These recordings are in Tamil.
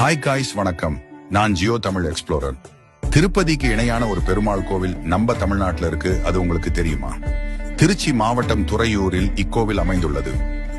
ஹாய் காய்ஸ் வணக்கம். நான் ஜியோ தமிழ் எக்ஸ்ப்ளோரர். திருப்பதிக்கு இணையான ஒரு பெருமாள் கோவில் நம்ம தமிழ்நாட்டில் இருக்கு அது உங்களுக்கு தெரியுமா? திருச்சி மாவட்டம் துறையூரில் இக்கோவில் அமைந்துள்ளது.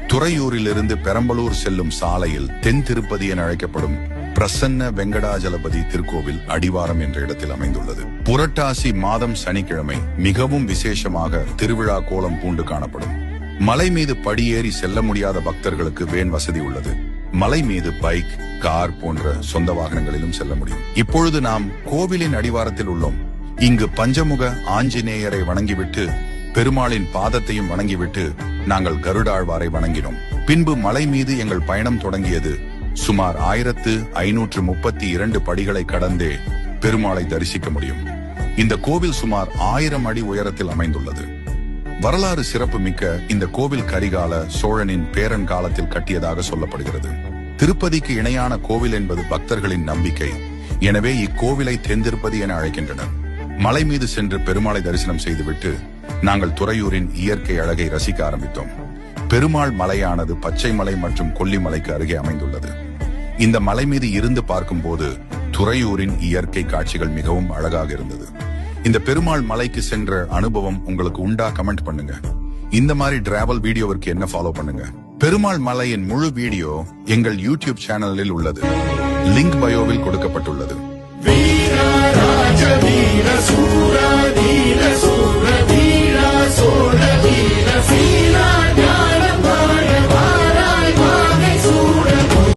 துறையூரிலிருந்து பெரம்பலூர் செல்லும் சாலையில் தென் திருப்பதி என அழைக்கப்படும் பிரசன்ன வெங்கடாஜலபதி திருக்கோவில் அடிவாரம் என்ற இடத்தில் அமைந்துள்ளது. புரட்டாசி மாதம் சனிக்கிழமை மிகவும் விசேஷமாக திருவிழா கோலம் பூண்டு காணப்படும். மலை மீது படியேறி செல்ல முடியாத பக்தர்களுக்கு வேன் வசதி உள்ளது. மலை மீது பைக் கார் போன்ற சொந்த வாகனங்களிலும் செல்ல முடியும். இப்பொழுது நாம் கோவிலின் அடிவாரத்தில் உள்ளோம். இங்கு பஞ்சமுக ஆஞ்சநேயரை வணங்கிவிட்டு பெருமாளின் பாதத்தையும் வணங்கிவிட்டு நாங்கள் கருடாழ்வாரை வணங்கினோம். பின்பு மலை மீது எங்கள் பயணம் தொடங்கியது. சுமார் ஆயிரத்து ஐநூற்று முப்பத்தி இரண்டு படிகளை கடந்தே பெருமாளை தரிசிக்க முடியும். இந்த கோவில் சுமார் ஆயிரம் அடி உயரத்தில் அமைந்துள்ளது. வரலாறு சிறப்பு மிக்க இந்த கோவில் கரிகால சோழனின் பேரன் காலத்தில் கட்டியதாக சொல்லப்படுகிறது. திருப்பதிக்கு இணையான கோவில் என்பது பக்தர்களின் நம்பிக்கை. எனவே இக்கோவிலை தென்திருப்பதி என அழைக்கின்றனர். மலை மீது சென்று பெருமாளை தரிசனம் செய்துவிட்டு நாங்கள் துறையூரின் இயற்கை அழகை ரசிக்க ஆரம்பித்தோம். பெருமாள் மலையானது பச்சை மலை மற்றும் கொல்லிமலைக்கு அருகே அமைந்துள்ளது. இந்த மலை மீது இருந்து பார்க்கும்போது துறையூரின் இயற்கை காட்சிகள் மிகவும் அழகாக இருந்தது. இந்த பெருமாள் மலைக்கு சென்ற அனுபவம் உங்களுக்கு உண்டா கமெண்ட் பண்ணுங்க. இந்த மாதிரி டிராவல் வீடியோவிற்கு என்ன ஃபாலோ பண்ணுங்க. பெருமாள் மலையின் முழு வீடியோ எங்கள் யூடியூப் சேனலில் உள்ளது. லிங்க் பயோவில் கொடுக்கப்பட்டுள்ளது